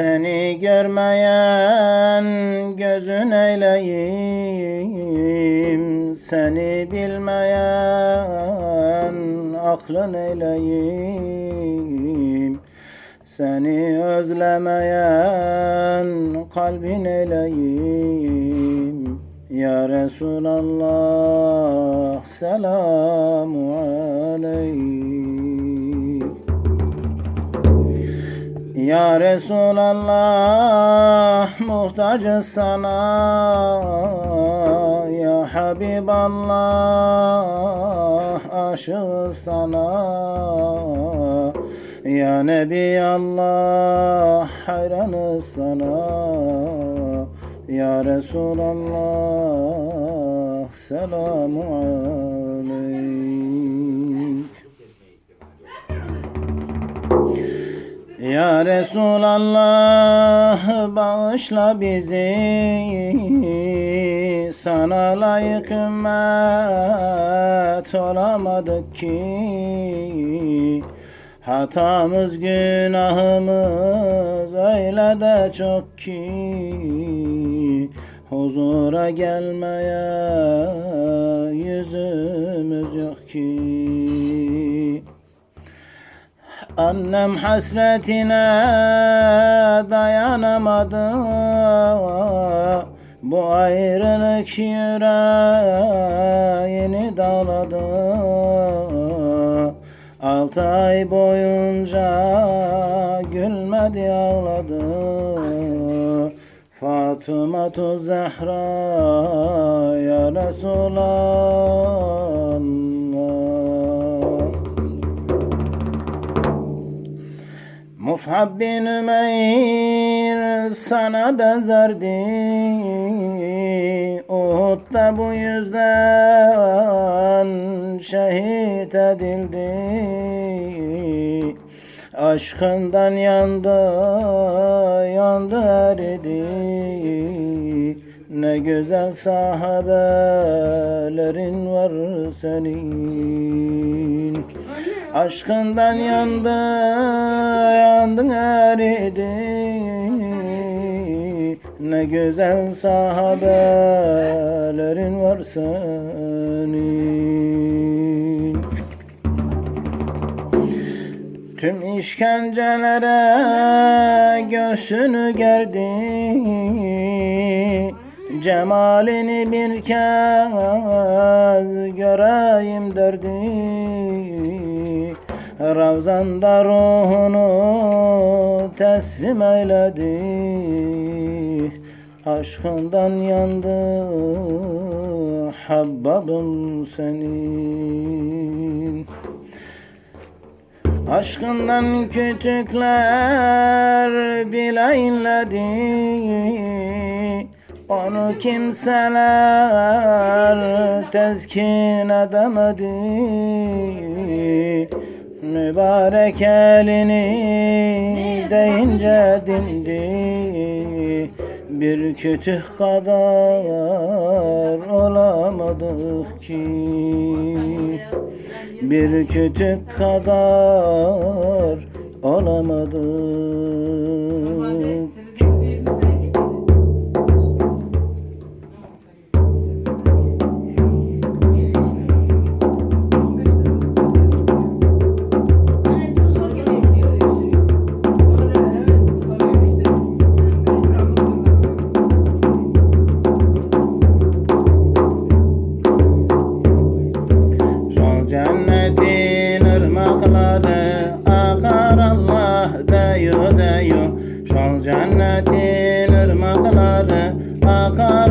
Seni görmeyen gözün eyleyim Seni bilmeyen aklın eyleyim Seni özlemeyen kalbin eyleyim. Ya Resulallah selamu aleyk Ya Resulallah muhtacız sana. Ya Habiballah aşığız sana. Ya Nebi Allah hayranız sana. Ya Resulallah selamu aleyk Ya Resulallah bağışla bizi. Sana layık ümmet olamadık ki. Hatamız günahımız öyle de çok ki. Huzura gelmeye yüzümüz yok ki Annem hasretine dayanamadı. Bu ayrılık yüreğini dağladı Altı ay boyunca gülmedi ağladı. Fatıma tu Zehra ya Resulallah Mus'ab bin Ümeyr sana benzerdi Uhud'da bu yüzden şehit edildi. Aşkından yandı, yandı eridi. Ne güzel sahabelerin var senin Aşkından yandı, yandın eridi Ne güzel sahabelerin var senin. Tüm işkencelere göğsünü gerdi. Cemalini bir kez göreyim derdi Ravzanda ruhunu teslim eyledi. Aşkından yandı Habbabım senin Aşkından kütükler bile inledi. Onu kimseler tezkin edemedi Mübarek elini deyince dindi. Bir kütük kadar olamadık ki. Bir kütük kadar olamadık. akları akar Allah deyo deyo. Şol cennetin ırmakları akar